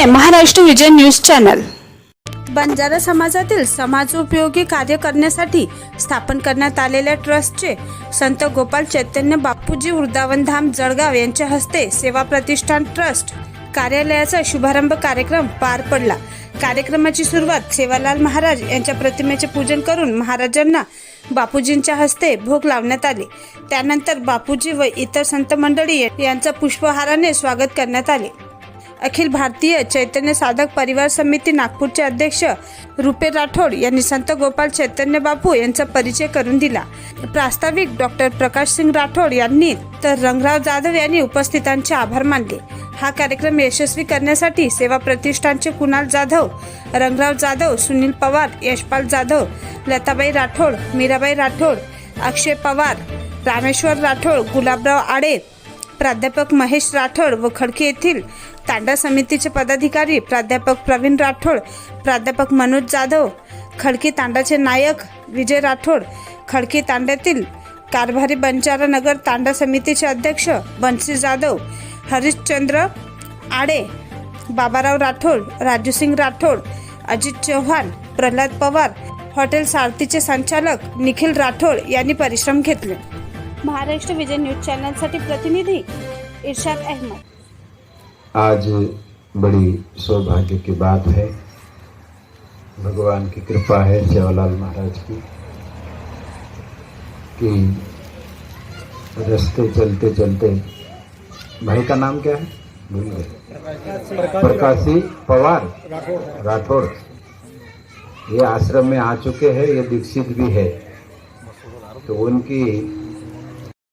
विजय news channel. Banjara समाजातील समाजोपयोगी कार्य करण्यासाठी स्थापन करण्यात आलेल्या ट्रस्टचे संत गोपाल चैतन्य बापूजी वृंदावन धाम जळगाव यांच्या हस्ते सेवा प्रतिष्ठान ट्रस्ट कार्यालयाचा शुभारंभ कार्यक्रम पार पडला. कार्यक्रमाची सुरुवात सेवालाल महाराज यांच्या प्रतिमेचे पूजन करून महाराजांना बापूजींच्या हस्ते भोग लावण्यात आले. त्यानंतर बापूजी व इतर संत मंडळी यांचा पुष्पहाराने स्वागत करण्यात आले. अखिल भारतीय चैतन्य साधक परिवार समिती नागपूरचे अध्यक्ष रुपे राठोड यांनी संत गोपाल चैतन्य बापू यांचा परिचय करून दिला. प्रास्ताविक डॉक्टर प्रकाश सिंग राठोड यांनी तर रंगराव जाधव यांनी उपस्थितांचे आभार मानले. हा कार्यक्रम यशस्वी करण्यासाठी सेवा प्रतिष्ठानचे कुणाल जाधव रंगराव जाधव सुनील पवार यशपाल जाधव लताबाई राठोड मीराबाई राठोड अक्षय पवार रामेश्वर राठोड गुलाबराव आडे प्राध्यापक महेश राठोड व खडकी येथील तांडा समितीचे पदाधिकारी प्राध्यापक प्रवीण राठोड प्राध्यापक मनोज जाधव खडकी तांडाचे नायक विजय राठोड खडकी तांड्यातील कारभारी बंजारा नगर तांडा समितीचे अध्यक्ष बन्सी जाधव हरिश्चंद्र आडे बाबाराव राठोड राजूसिंग राठोड अजित चव्हाण प्रल्हाद पवार हॉटेल सारथीचे संचालक निखिल राठोड यांनी परिश्रम घेतले. महाराष्ट्र विजय न्यूज़ चॅनलसाठी प्रतिनिधी इर्शाद अहमद. आज बड़ी सौभाग्य की बात है। भगवान की कृपा है सेवालाल महाराज की, कि रास्ते चलते चलते, भाई का नाम क्या है? भूल गए। प्रकाशी पवार राठौड़ ये आश्रम में आ चुके हैं, ये दीक्षित भी है। तो उनकी